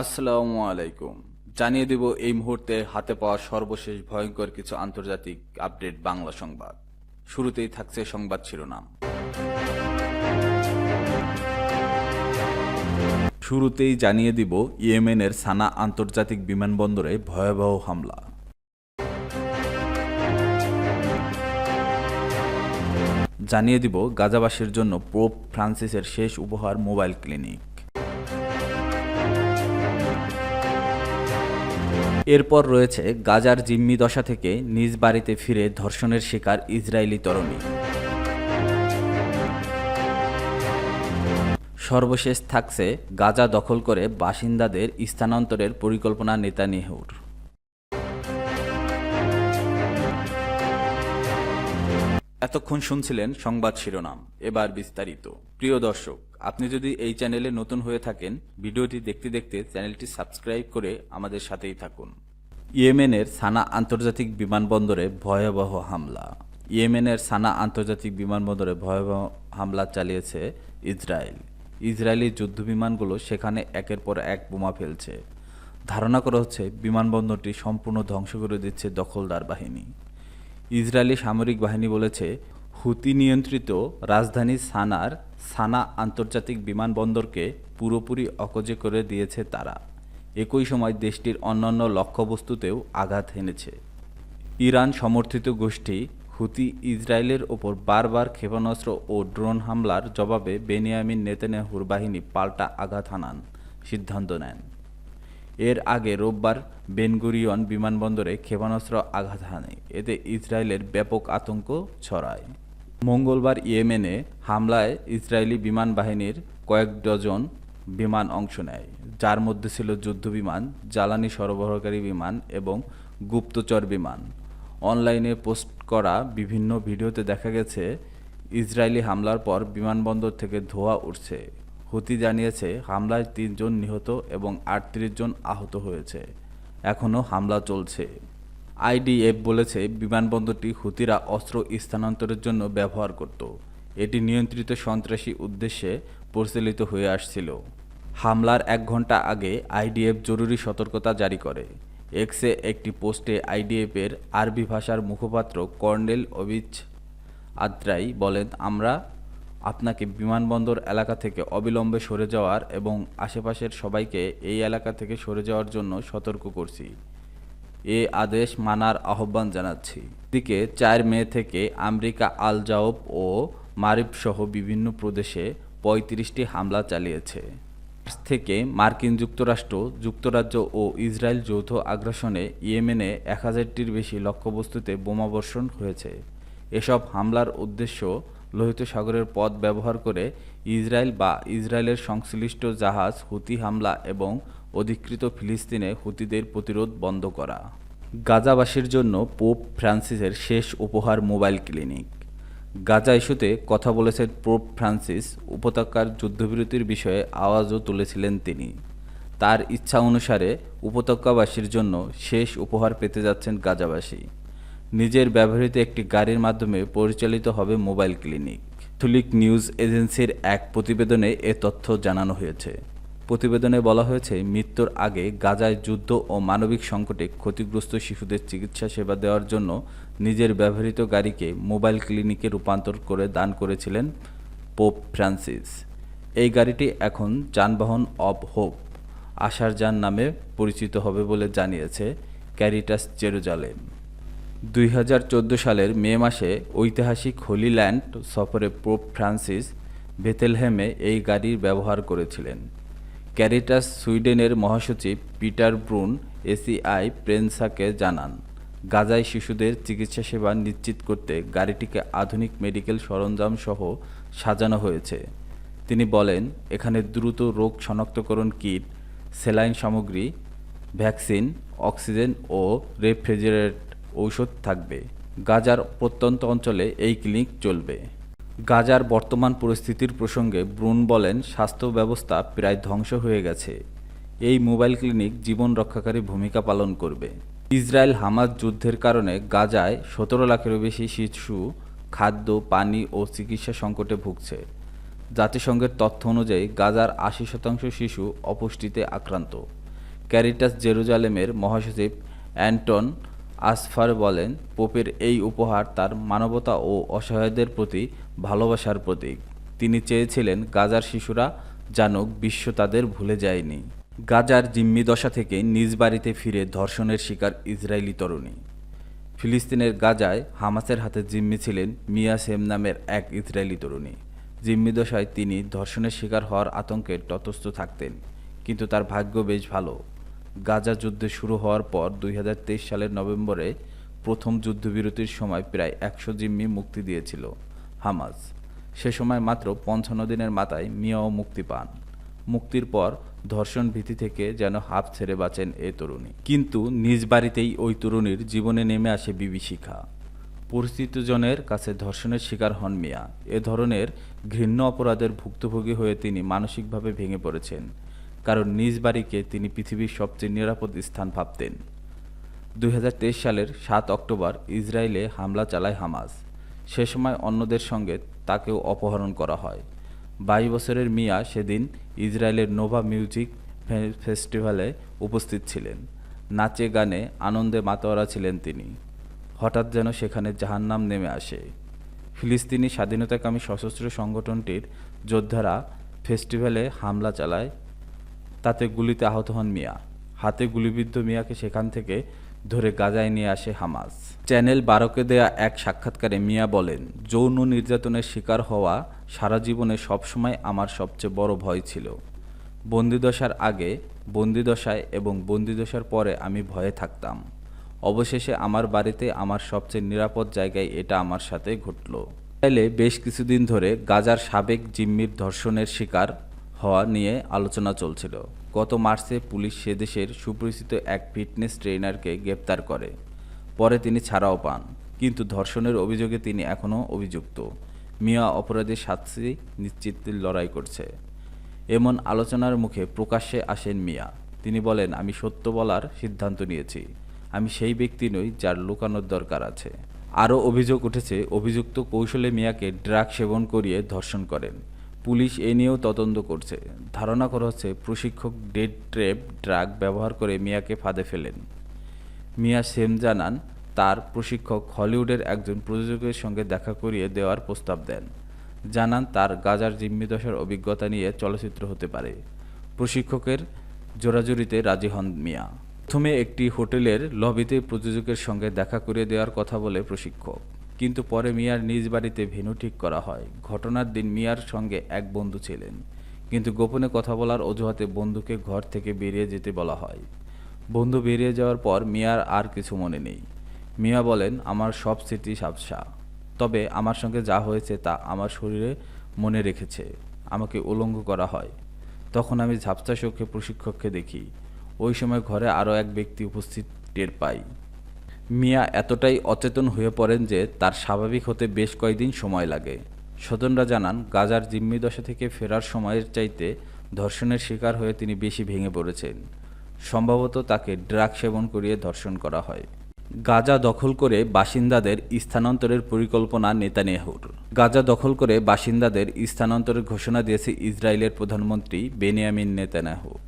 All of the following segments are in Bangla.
আসসালামু আলাইকুম। জানিয়ে দেব এই মুহূর্তে হাতে পাওয়া সর্বশেষ ভয়ঙ্কর কিছু আন্তর্জাতিক আপডেট বাংলা সংবাদ। শুরুতেই থাকছে সংবাদ শিরোনাম। শুরুতেই জানিয়ে দিব ইয়েমেনের সানা আন্তর্জাতিক বিমানবন্দরে ভয়াবহ হামলা। জানিয়ে দিব গাজাবাসীর জন্য পোপ ফ্রান্সিসের শেষ উপহার মোবাইল ক্লিনিক। এরপর রয়েছে গাজার জিম্মি দশা থেকে নিজ বাড়িতে ফিরে ধর্ষণের শিকার ইসরায়েলি তরুণী। সর্বশেষ থাকছে গাজা দখল করে বাসিন্দাদের স্থানান্তরের পরিকল্পনা নেতানিয়াহুর। এতক্ষণ শুনছিলেন সংবাদ শিরোনাম, এবার বিস্তারিত। প্রিয় দর্শক আপনি যদি এই চ্যানেলে নতুন হয়ে থাকেন, ভিডিওটি দেখতে দেখতে চ্যানেলটি সাবস্ক্রাইব করে আমাদের সাথেই থাকুন। ইয়েমেনের সানা আন্তর্জাতিক বিমানবন্দরে ভয়াবহ হামলা। ইয়েমেনের সানা আন্তর্জাতিক বিমানবন্দরে ভয়াবহ হামলা চালিয়েছে ইসরায়েল। ইসরায়েলি যুদ্ধবিমানগুলো সেখানে একের পর এক বোমা ফেলছে। ধারণা করা হচ্ছে, বিমানবন্দরটি সম্পূর্ণ ধ্বংস করে দিচ্ছে দখলদার বাহিনী। ইসরায়েলি সামরিক বাহিনী বলেছে, হুতি নিয়ন্ত্রিত রাজধানী সানার সানা আন্তর্জাতিক বিমানবন্দরকে পুরোপুরি অকজে করে দিয়েছে তারা। একই সময় দেশটির অন্যান্য লক্ষ্যবস্তুতেও আঘাত হেনেছে ইরান সমর্থিত গোষ্ঠী হুতি ইসরায়েলের ওপর বারবার ক্ষেপণাস্ত্র ও ড্রোন হামলার জবাবে বেনিয়ামিন নেতানিয়াহুর বাহিনী পাল্টা আঘাত হানান সিদ্ধান্ত নেন। এর আগে রোববার বেনগুরিয়ন বিমানবন্দরে ক্ষেপণাস্ত্র আঘাত হানে। এতে ইসরায়েলের ব্যাপক আতঙ্ক ছড়ায়। মঙ্গলবার ইয়েমেনে হামলায় ইসরায়েলি বিমান বাহিনীর কয়েক ডজন বিমান অংশ নেয়, যার মধ্যে ছিল যুদ্ধবিমান, জ্বালানি সরবরাহকারী বিমান এবং গুপ্তচর বিমান। অনলাইনে পোস্ট করা বিভিন্ন ভিডিওতে দেখা গেছে, ইসরায়েলি হামলার পর বিমানবন্দর থেকে ধোঁয়া উঠছে। হুতি জানিয়েছে, হামলায় তিনজন নিহত এবং আটত্রিশ জন আহত হয়েছে। এখনও হামলা চলছে। আইডিএফ বলেছে, বিমানবন্দরটি হুতিরা অস্ত্র স্থানান্তরের জন্য ব্যবহার করত। এটি নিয়ন্ত্রিত সন্ত্রাসী উদ্দেশ্যে পরিচালিত হয়ে আসছিল। হামলার এক ঘণ্টা আগে আইডিএফ জরুরি সতর্কতা জারি করে। এক্সে একটি পোস্টে আইডিএফের আরবি ভাষার মুখপাত্র কর্নেল অবিচ আদ্রাই বলেন, আমরা আপনাকে বিমানবন্দর এলাকা থেকে অবিলম্বে সরে যাওয়ার এবং আশেপাশের সবাইকে এই এলাকা থেকে সরে যাওয়ার জন্য সতর্ক করছি। এ আদেশ মানার আহ্বান জানাচ্ছি। দিকে চার মে থেকে আমেরিকা আল জাওব ও মারিব সহ বিভিন্ন প্রদেশে পঁয়ত্রিশটি হামলা চালিয়েছে। থেকে মার্কিন যুক্তরাষ্ট্র, যুক্তরাজ্য ও ইসরায়েল যৌথ আগ্রাসনে ইয়েমেনে এক হাজারটির বেশি লক্ষ্যবস্তুতে বোমাবর্ষণ হয়েছে। এসব হামলার উদ্দেশ্য লোহিত সাগরের পথ ব্যবহার করে ইসরায়েল বা ইসরায়েলের সংশ্লিষ্ট জাহাজ, হুতি হামলা এবং অধিকৃত ফিলিস্তিনে হুতিদের প্রতিরোধ বন্ধ করা। গাজাবাসীর জন্য পোপ ফ্রান্সিসের শেষ উপহার মোবাইল ক্লিনিক। গাজা ইস্যুতে কথা বলেছেন পোপ ফ্রান্সিস, উপত্যকার যুদ্ধবিরতির বিষয়ে আওয়াজও তুলেছিলেন তিনি। তার ইচ্ছা অনুসারে উপত্যকাবাসীর জন্য শেষ উপহার পেতে যাচ্ছেন গাজাবাসী। নিজের ব্যবহৃত একটি গাড়ির মাধ্যমে পরিচালিত হবে মোবাইল ক্লিনিক। থুলিক নিউজ এজেন্সির এক প্রতিবেদনে এ তথ্য জানানো হয়েছে। প্রতিবেদনে বলা হয়েছে, মৃত্যুর আগে গাজায় যুদ্ধ ও মানবিক সংকটে ক্ষতিগ্রস্ত শিশুদের চিকিৎসা সেবা দেওয়ার জন্য নিজের ব্যবহৃত গাড়িকে মোবাইল ক্লিনিকে রূপান্তর করে দান করেছিলেন পোপ ফ্রান্সিস। এই গাড়িটি এখন যানবাহন অব হোপ আশার যান নামে পরিচিত হবে বলে জানিয়েছে ক্যারিটাস জেরুজালেম। দুই হাজার চোদ্দ সালের মে মাসে ঐতিহাসিক হোলিল্যান্ড সফরে পোপ ফ্রান্সিস বেথেলহেমে এই গাড়ির ব্যবহার করেছিলেন। ক্যারিটাস সুইডেনের মহাসচিব পিটার ব্রুন, এসিআই প্রেনসাকে জানান, গাজায় শিশুদের চিকিৎসা সেবা নিশ্চিত করতে গাড়িটিকে আধুনিক মেডিকেল সরঞ্জাম সহ সাজানো হয়েছে। তিনি বলেন, এখানে দ্রুত রোগ শনাক্তকরণ কিট সেলাইন সামগ্রী, ভ্যাকসিন, অক্সিজেন ও রেফ্রিজারেট ঔষধ থাকবে। গাজার প্রত্যন্ত অঞ্চলে এই ক্লিনিক চলবে। গাজার বর্তমান পরিস্থিতির প্রসঙ্গে ব্রুন বলেন, স্বাস্থ্য ব্যবস্থা প্রায় ধ্বংস হয়ে গেছে। এই মোবাইল ক্লিনিক জীবন রক্ষাকারী ভূমিকা পালন করবে। ইসরায়েল হামাজ যুদ্ধের কারণে গাজায় সতেরো লাখেরও বেশি শিশু খাদ্য, পানি ও চিকিৎসা সংকটে ভুগছে। জাতিসংঘের তথ্য অনুযায়ী গাজার আশি শতাংশ শিশু অপুষ্টিতে আক্রান্ত। ক্যারিটাস জেরুজালেমের মহাসচিব অ্যান্টন আসফার বলেন, পোপের এই উপহার তার মানবতা ও অসহায়দের প্রতি, ভালোবাসার প্রতীক তিনি চেয়েছিলেন গাজার শিশুরা জানুক বিশ্ব তাদের ভুলে যায়নি। গাজার জিম্মি দশা থেকে নিজ বাড়িতে ফিরে ধর্ষণের শিকার ইসরায়েলি তরুণী। ফিলিস্তিনের গাজায় হামাসের হাতে জিম্মি ছিলেন মিয়া সেম নামের এক ইসরায়েলি তরুণী। জিম্মি দশায় তিনি ধর্ষণের শিকার হওয়ার আতঙ্কে তটস্থ থাকতেন, কিন্তু তার ভাগ্য বেশ ভালো। গাজা যুদ্ধ শুরু হওয়ার পর দুই হাজার তেইশ সালের নভেম্বরে প্রথম যুদ্ধবিরতির সময় প্রায় একশো জিম্মি মুক্তি দিয়েছিল হামাজ সে সময় মাত্র পঞ্চান্ন দিনের মাথায় মিয়াও মুক্তি পান। মুক্তির পর ধর্ষণ ভীতি থেকে যেন হাফ ছেড়ে বাঁচেন এ তরুণী। কিন্তু নিজ বাড়িতেই ওই তরুণীর জীবনে নেমে আসে বিভীষিকা পরিচিতজনের কাছে ধর্ষণের শিকার হন মিয়া। এ ধরনের ঘৃণ্য অপরাধের ভুক্তভোগী হয়ে তিনি মানসিকভাবে ভেঙে পড়েছেন। কারণ নিজ বাড়িকে তিনি পৃথিবীর সবচেয়ে নিরাপদ স্থান ভাবতেন। দুই হাজার তেইশ সালের সাত অক্টোবর ইসরায়েলে হামলা চালায় হামাস। সে সময় অন্যদের সঙ্গে তাকেও অপহরণ করা হয়। বাইশ বছরের মিয়া সেদিন ইসরায়েলের নোভা মিউজিক ফেস্টিভ্যালে উপস্থিত ছিলেন। নাচে, গানে আনন্দে মাতোয়ারা ছিলেন তিনি। হঠাৎ যেন সেখানে জাহান্নাম নেমে আসে। ফিলিস্তিনি স্বাধীনতাকামী সশস্ত্র সংগঠনটির যোদ্ধারা ফেস্টিভ্যালে হামলা চালায় তাতে গুলিতে আহত হন মিয়া। হাতে গুলিবিদ্ধ মিয়াকে সেখান থেকে ধরে গাজায় নিয়ে আসে হামাস। চ্যানেল বারোকে দেয়া এক সাক্ষাৎকারে মিয়া বলেন, যৌন নির্যাতনের শিকার হওয়া সারা জীবনে সবসময় আমার সবচেয়ে বড় ভয় ছিল। বন্দিদশার আগে বন্দিদশায় এবং বন্দিদশার পরে আমি ভয়ে থাকতাম। অবশেষে আমার বাড়িতে আমার সবচেয়ে নিরাপদ জায়গায় এটা আমার সাথে ঘটল। ইসরায়েলে বেশ কিছুদিন ধরে গাজার সাবেক জিম্মির ধর্ষণের শিকার হওয়া নিয়ে আলোচনা চলছিল। গত মার্চে পুলিশ সে দেশের সুপরিচিত এক ফিটনেস ট্রেনারকে গ্রেপ্তার করে। পরে তিনি ছাড়াও পান, কিন্তু ধর্ষণের অভিযোগে তিনি এখনও অভিযুক্ত। মিয়া অপরাধীর শাস্তি নিশ্চিতের লড়াই করছে। এমন আলোচনার মুখে প্রকাশ্যে আসেন মিয়া। তিনি বলেন, আমি সত্য বলার সিদ্ধান্ত নিয়েছি। আমি সেই ব্যক্তি নই যার লুকানোর দরকার আছে। আরও অভিযোগ উঠেছে, অভিযুক্ত কৌশলে মিয়াকে ড্রাগ সেবন করিয়ে ধর্ষণ করেন। পুলিশ এ নিয়েও তদন্ত করছে। ধারণা করা হচ্ছে প্রশিক্ষক ডেড ট্রেপ ড্রাগ ব্যবহার করে মিয়াকে ফাঁদে ফেলেন। মিয়া সেম জানান, তার প্রশিক্ষক হলিউডের একজন প্রযোজকের সঙ্গে দেখা করিয়ে দেওয়ার প্রস্তাব দেন। জানান, তার গাজার জিম্মিদশার অভিজ্ঞতা নিয়ে চলচ্চিত্র হতে পারে। প্রশিক্ষকের জোরাজুরিতে রাজি হন মিয়া। প্রথমে একটি হোটেলের লবিতে প্রযোজকের সঙ্গে দেখা করিয়ে দেওয়ার কথা বলে প্রশিক্ষক। কিন্তু পরে মিয়ার নিজ বাড়িতে ভেন্যু ঠিক করা হয়। ঘটনার দিন মিয়ার সঙ্গে এক বন্ধু ছিলেন। কিন্তু গোপনে কথা বলার অজুহাতে বন্ধুকে ঘর থেকে বেরিয়ে যেতে বলা হয়। বন্ধু বেরিয়ে যাওয়ার পর মিয়ার আর কিছু মনে নেই। মিয়া বলেন, আমার সব স্মৃতি সাবসা তবে আমার সঙ্গে যা হয়েছে তা আমার শরীরে মনে রেখেছে। আমাকে উলঙ্গ করা হয়। তখন আমি ঝাপসা চোখে প্রশিক্ষককে দেখি। ওই সময় ঘরে আরও এক ব্যক্তি উপস্থিত টের পাই। মিয়া এতটাই অচেতন হয়ে পড়েন যে তার স্বাভাবিক হতে বেশ কয়েকদিন সময় লাগে। স্বজনরা জানান, গাজার জিম্মি দশা থেকে ফেরার সময়ের চাইতে ধর্ষণের শিকার হয়ে তিনি বেশি ভেঙে পড়েছেন। সম্ভবত তাকে ড্রাগ সেবন করিয়ে ধর্ষণ করা হয়। গাজা দখল করে বাসিন্দাদের স্থানান্তরের পরিকল্পনা নেতানিয়াহুর। গাজা দখল করে বাসিন্দাদের স্থানান্তরের ঘোষণা দিয়েছে ইসরায়েলের প্রধানমন্ত্রী বেনিয়ামিন নেতানিয়াহু।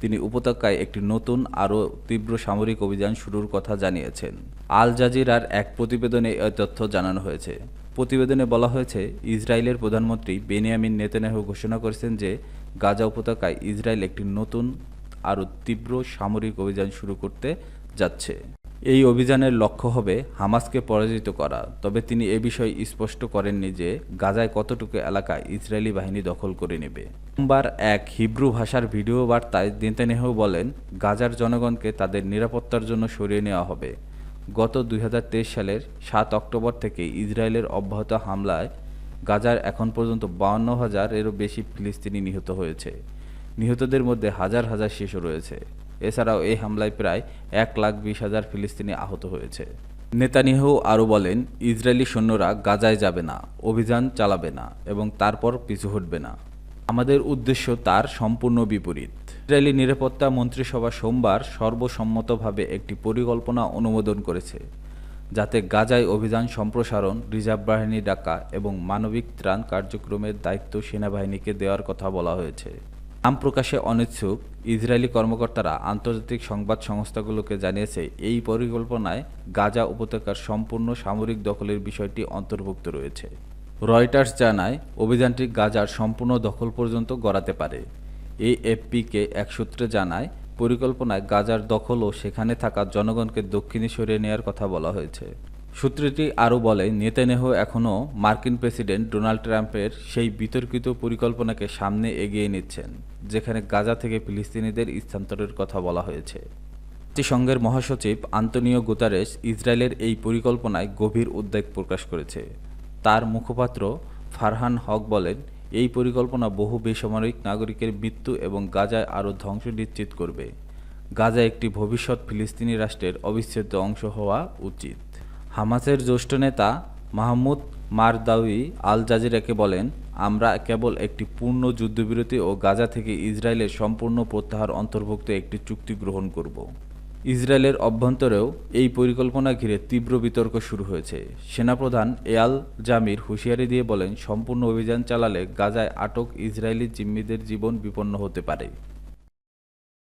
তিনি উপত্যকায় একটি নতুন আরও তীব্র সামরিক অভিযান শুরুর কথা জানিয়েছেন। আল জাজিরার এক প্রতিবেদনে এই তথ্য জানানো হয়েছে। প্রতিবেদনে বলা হয়েছে, ইসরায়েলের প্রধানমন্ত্রী বেনিয়ামিন নেতানিয়াহু ঘোষণা করেছেন যে, গাজা উপত্যকায় ইসরায়েল একটি নতুন আরও তীব্র সামরিক অভিযান শুরু করতে যাচ্ছে। এই অভিযানের লক্ষ্য হবে হামাসকে পরাজিত করা। তবে তিনি এ বিষয়ে স্পষ্ট করেননি যে গাজায় কতটুকু এলাকা ইসরায়েলি বাহিনী দখল করে নেবে। সোমবার এক হিব্রু ভাষার ভিডিও বার্তায় নেতানিয়াহু বলেন, গাজার জনগণকে তাদের নিরাপত্তার জন্য সরিয়ে নেওয়া হবে। গত দুই হাজার তেইশ সালের সাত অক্টোবর থেকে ইসরায়েলের অব্যাহত হামলায় গাজার এখন পর্যন্ত বাউন্ন হাজারেরও বেশি ফিলিস্তিনি নিহত হয়েছে। নিহতদের মধ্যে হাজার হাজার শিশু রয়েছে। এছাড়াও এই হামলায় প্রায় এক লাখ বিশ হাজার ফিলিস্তিনি আহত হয়েছে। নেতানিয়াহু আরও বলেন, ইসরায়েলি সৈন্যরা গাজায় যাবে না, অভিযান চালাবে না এবং তারপর পিছু হটবে না। আমাদের উদ্দেশ্য তার সম্পূর্ণ বিপরীত। ইসরায়েলি নিরাপত্তা মন্ত্রিসভা সোমবার সর্বসম্মতভাবে একটি পরিকল্পনা অনুমোদন করেছে, যাতে গাজায় অভিযান সম্প্রসারণ, রিজার্ভ বাহিনী ডাকা এবং মানবিক ত্রাণ কার্যক্রমের দায়িত্ব সেনাবাহিনীকে দেওয়ার কথা বলা হয়েছে। নাম প্রকাশে অনিচ্ছুক, ইসরায়েলি কর্মকর্তারা আন্তর্জাতিক সংবাদ সংস্থাগুলোকে জানিয়েছে, এই পরিকল্পনায় গাজা উপত্যকার সম্পূর্ণ সামরিক দখলের বিষয়টি অন্তর্ভুক্ত রয়েছে। রয়টার্স জানায় অভিযানটি গাজার সম্পূর্ণ দখল পর্যন্ত গড়াতে পারে। এএফপিকে এক সূত্রে জানায়, পরিকল্পনায় গাজার দখল ও সেখানে থাকা জনগণকে দক্ষিণে সরিয়ে নেওয়ার কথা বলা হয়েছে। সূত্রটি আরও বলে নেতানেহ এখনও মার্কিন প্রেসিডেন্ট ডোনাল্ড ট্রাম্পের সেই বিতর্কিত পরিকল্পনাকে সামনে এগিয়ে নিচ্ছেন, যেখানে গাজা থেকে ফিলিস্তিনিদের স্থানান্তরের কথা বলা হয়েছে। জাতিসংঘের মহাসচিব আন্তনিও গুতারেস ইসরায়েলের এই পরিকল্পনায় গভীর উদ্বেগ প্রকাশ করেছে। তার মুখপাত্র ফারহান হক বলেন, এই পরিকল্পনা বহু বেসামরিক নাগরিকের মৃত্যু এবং গাজায় আরও ধ্বংস নিশ্চিত করবে। গাজা একটি ভবিষ্যৎ ফিলিস্তিনি রাষ্ট্রের অবিচ্ছেদ্য অংশ হওয়া উচিত। হামাসের জ্যেষ্ঠ নেতা মাহমুদ মারদাউই আল জাজিরাকে বলেন, আমরা কেবল একটি পূর্ণ যুদ্ধবিরতি ও গাজা থেকে ইসরায়েলের সম্পূর্ণ প্রত্যাহার অন্তর্ভুক্ত একটি চুক্তি গ্রহণ করব। ইসরায়েলের অভ্যন্তরেও এই পরিকল্পনা ঘিরে তীব্র বিতর্ক শুরু হয়েছে। সেনাপ্রধান এয়াল জামির হুঁশিয়ারি দিয়ে বলেন, সম্পূর্ণ অভিযান চালালে গাজায় আটক ইসরায়েলি জিম্মিদের জীবন বিপন্ন হতে পারে।